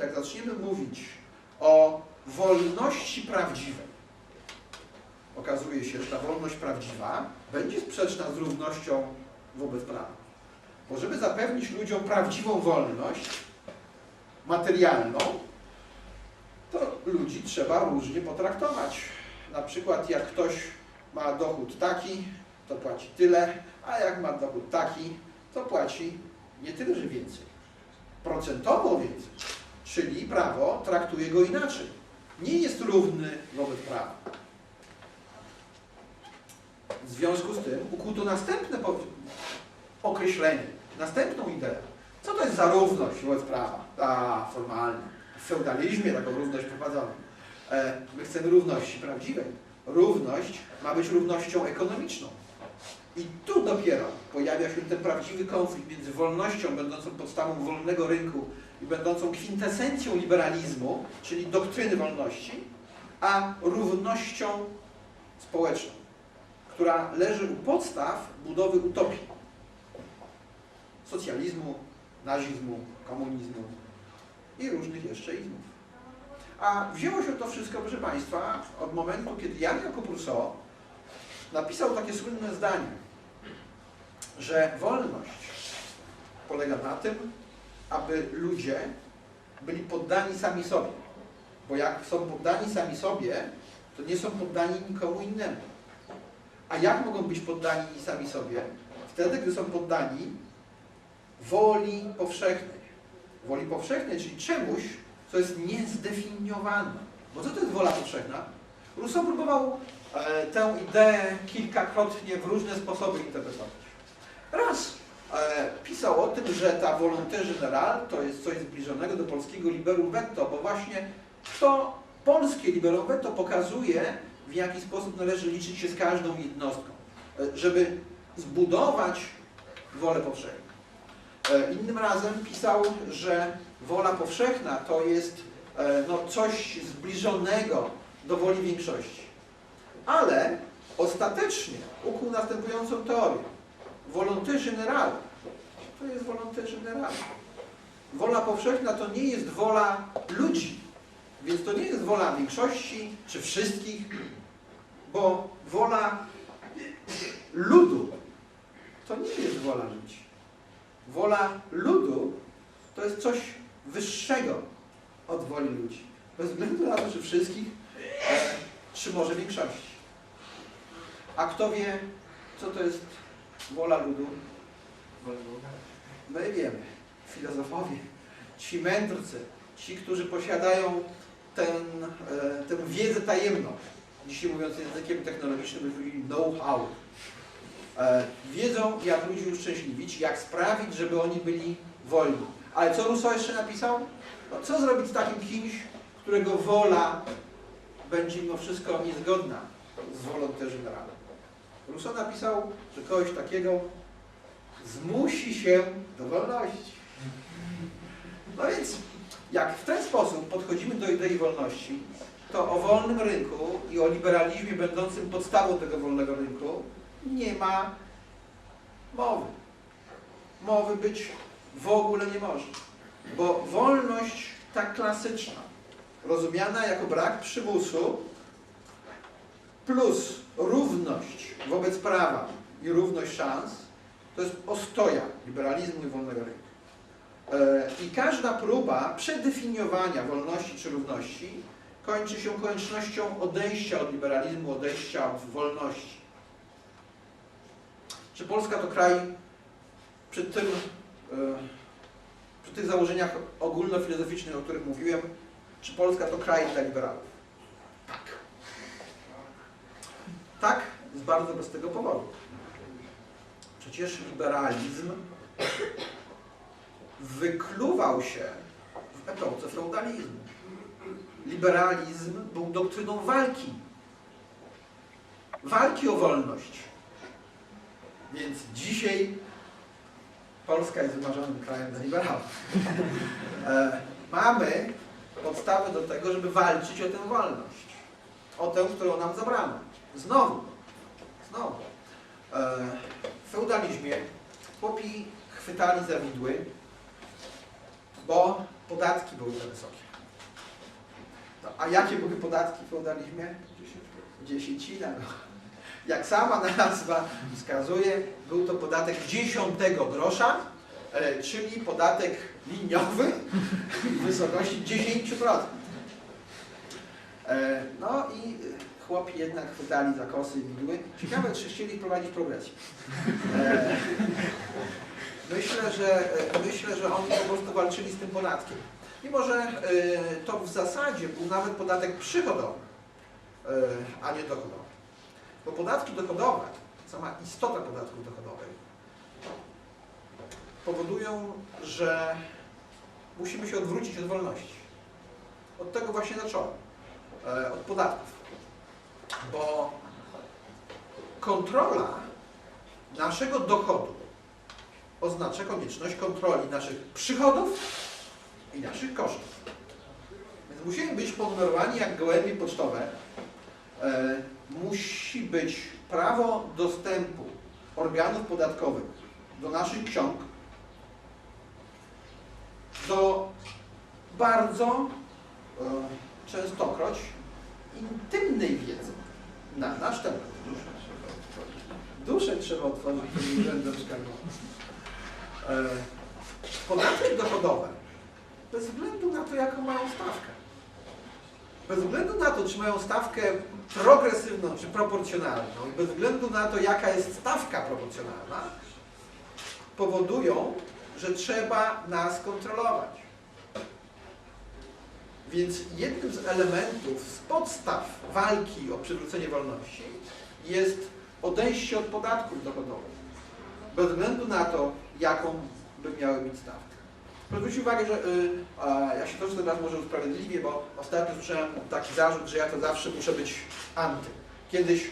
jak zaczniemy mówić o wolności prawdziwej, okazuje się, że ta wolność prawdziwa będzie sprzeczna z równością wobec prawa. Bo żeby zapewnić ludziom prawdziwą wolność materialną, to ludzi trzeba różnie potraktować. Na przykład jak ktoś ma dochód taki, to płaci tyle, a jak ma dochód taki, to płaci nie tyle, że więcej. Procentowo więcej. Czyli prawo traktuje go inaczej. Nie jest równy wobec prawa. W związku z tym ukuto następne określenie, następną ideę. Co to jest za równość wobec prawa? Ta formalna. W feudalizmie taką równość prowadzono. E, My chcemy równości prawdziwej. Równość ma być równością ekonomiczną. I tu dopiero pojawia się ten prawdziwy konflikt między wolnością, będącą podstawą wolnego rynku i będącą kwintesencją liberalizmu, czyli doktryny wolności, a równością społeczną, która leży u podstaw budowy utopii. Socjalizmu, nazizmu, komunizmu i różnych jeszcze izmów. A wzięło się to wszystko, proszę Państwa, od momentu, kiedy Jan Jakub Rousseau napisał takie słynne zdanie, że wolność polega na tym, aby ludzie byli poddani sami sobie. Bo jak są poddani sami sobie, to nie są poddani nikomu innemu. A jak mogą być poddani sami sobie? Wtedy, gdy są poddani woli powszechnej. Woli powszechnej, czyli czemuś, co jest niezdefiniowane. Bo co to jest wola powszechna? Rousseau próbował e, tę ideę kilkakrotnie w różne sposoby interpretować. Raz pisał o tym, że ta volonté générale to jest coś zbliżonego do polskiego liberum veto, bo właśnie to polskie liberum veto pokazuje, w jaki sposób należy liczyć się z każdą jednostką, e, żeby zbudować wolę powszechną. E, Innym razem pisał, że wola powszechna to jest e, no, coś zbliżonego do woli większości. Ale ostatecznie ukuł następującą teorię. Volonté générale to jest volonté générale. Wola powszechna to nie jest wola ludzi, więc to nie jest wola większości czy wszystkich, bo wola ludu to nie jest wola ludzi. Wola ludu to jest coś wyższego od woli ludzi. Bez względu na to, czy wszystkich, czy może większości. A kto wie, co to jest wola ludu? My wiemy. Filozofowie, ci mędrcy, ci, którzy posiadają ten, e, tę wiedzę tajemną, dzisiaj mówiąc językiem technologicznym, know-how. E, wiedzą, jak ludzi uszczęśliwić, jak sprawić, żeby oni byli wolni. Ale co Rousseau jeszcze napisał? No, co zrobić z takim kimś, którego wola będzie mimo wszystko niezgodna z wolą też generalną? Rousseau napisał, że kogoś takiego zmusi się do wolności. No więc, jak w ten sposób podchodzimy do idei wolności, to o wolnym rynku i o liberalizmie będącym podstawą tego wolnego rynku nie ma mowy. Mowy być w ogóle nie może. Bo wolność tak klasyczna, rozumiana jako brak przymusu, plus równość wobec prawa i równość szans, to jest ostoja liberalizmu i wolnego rynku. E, I każda próba przedefiniowania wolności czy równości kończy się koniecznością odejścia od liberalizmu, odejścia od wolności. Czy Polska to kraj przy tym, e, przy tych założeniach ogólnofilozoficznych, o których mówiłem, czy Polska to kraj dla liberałów? Tak. Tak, z bardzo prostego powodu. Przecież liberalizm wykluwał się w epoce feudalizmu. Liberalizm był doktryną walki. Walki o wolność. Więc dzisiaj Polska jest wymarzonym krajem dla liberałów. E, mamy podstawy do tego, żeby walczyć o tę wolność. O tę, którą nam zabrano. Znowu. Znowu. E, w feudalizmie chłopi chwytali za widły, bo podatki były za wysokie. No, a jakie były podatki w feudalizmie? Dziesięcina. No. Jak sama nazwa wskazuje, był to podatek dziesiątego grosza, e, czyli podatek liniowy w wysokości 10%. E, No i chłopi jednak chwytali za kosy i widły. Ciekawe, czy chcieli wprowadzić progresję. E, Myślę, że, e, myślę, że oni po prostu walczyli z tym podatkiem. Mimo, że e, to w zasadzie był nawet podatek przychodowy, a nie dochodowy. Bo podatki dochodowe, sama istota podatków dochodowych, powodują, że musimy się odwrócić od wolności. Od tego właśnie zacząłem. Od podatków. Bo kontrola naszego dochodu oznacza konieczność kontroli naszych przychodów i naszych kosztów. Więc musimy być ponumerowani jak gołębie pocztowe. E, musi być prawo dostępu organów podatkowych do naszych ksiąg, do bardzo e, częstokroć intymnej wiedzy na nasz temat. Duszę trzeba otworzyć przed urzędem skarbowym. Podatki dochodowe, bez względu na to, jaką mają stawkę, bez względu na to, czy mają stawkę progresywną, czy proporcjonalną, bez względu na to, jaka jest stawka proporcjonalna, powodują, że trzeba nas kontrolować. Więc jednym z elementów, z podstaw walki o przywrócenie wolności jest odejście od podatków dochodowych. Bez względu na to, jaką by miały mieć stawkę. Zwróć uwagę, że y, a, ja się troszkę teraz może usprawiedliwię, bo ostatnio słyszałem taki zarzut, że ja to zawsze muszę być anty. Kiedyś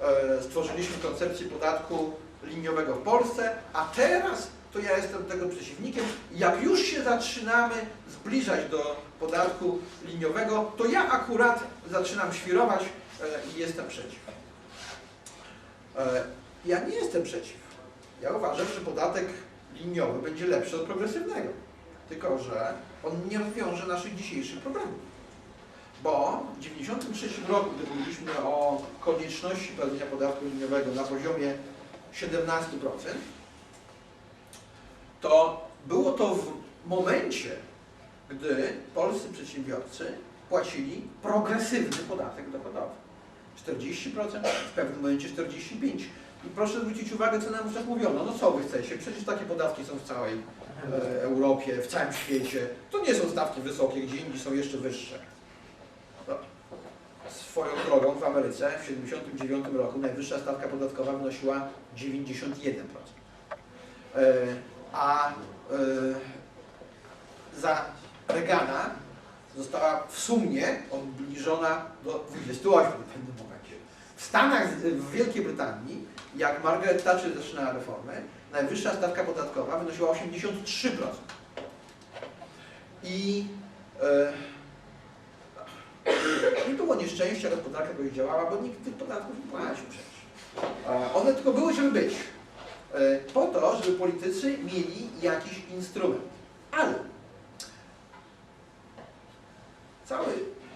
e, stworzyliśmy koncepcję podatku liniowego w Polsce, a teraz to ja jestem tego przeciwnikiem. Jak już się zaczynamy zbliżać do podatku liniowego, to ja akurat zaczynam świrować e, i jestem przeciw. E, ja nie jestem przeciw. Ja uważam, że podatek liniowy będzie lepszy od progresywnego. Tylko, że on nie rozwiąże naszych dzisiejszych problemów. Bo w 1993 roku, gdy mówiliśmy o konieczności płacenia podatku liniowego na poziomie 17%, to było to w momencie, gdy polscy przedsiębiorcy płacili progresywny podatek dochodowy. 40%, w pewnym momencie 45%. I proszę zwrócić uwagę, co nam wówczas mówiono. No co wy chcecie? Przecież takie podatki są w całej e, Europie, w całym świecie. To nie są stawki wysokie, gdzie indziej są jeszcze wyższe. No. Swoją drogą w Ameryce w 1979 roku najwyższa stawka podatkowa wynosiła 91%. E, a e, za Reagana została w sumie obniżona do 28 w momencie. W Stanach, w Wielkiej Brytanii, jak Margaret Thatcher zaczynała reformy, najwyższa stawka podatkowa wynosiła 83%. I e, nie było nieszczęścia, gospodarka jakoś działała, bo nikt tych podatków nie płacił przecież. One tylko były, żeby być. E, po to, żeby politycy mieli jakiś instrument. Ale cały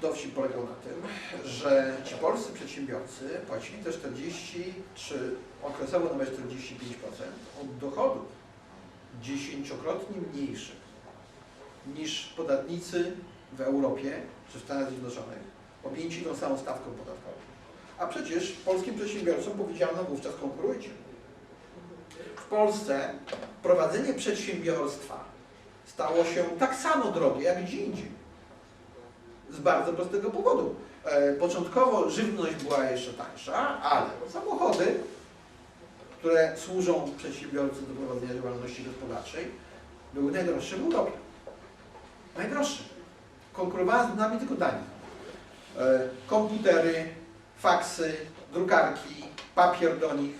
dowcip polegał na tym, że ci polscy przedsiębiorcy płacili te 40 czy okresowo nawet 45% od dochodów dziesięciokrotnie mniejszych niż podatnicy w Europie czy w Stanach Zjednoczonych objęci tą samą stawką podatkową. A przecież polskim przedsiębiorcom powiedziano wówczas konkurujcie. Polsce prowadzenie przedsiębiorstwa stało się tak samo drogie jak gdzie indziej. Z bardzo prostego powodu. E, początkowo żywność była jeszcze tańsza, ale samochody, które służą przedsiębiorcy do prowadzenia działalności gospodarczej, były najdroższe w Europie. Najdroższe. Konkurowały z nami tylko Danii. E, komputery, faksy, drukarki, papier do nich,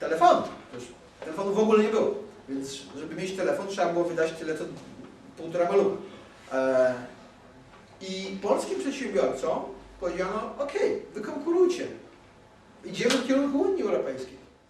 telefony. Już telefonu w ogóle nie było, więc żeby mieć telefon trzeba było wydać tyle co półtora malucha. E, I polskim przedsiębiorcom powiedziano, ok, wy konkurujcie. Idziemy w kierunku Unii Europejskiej.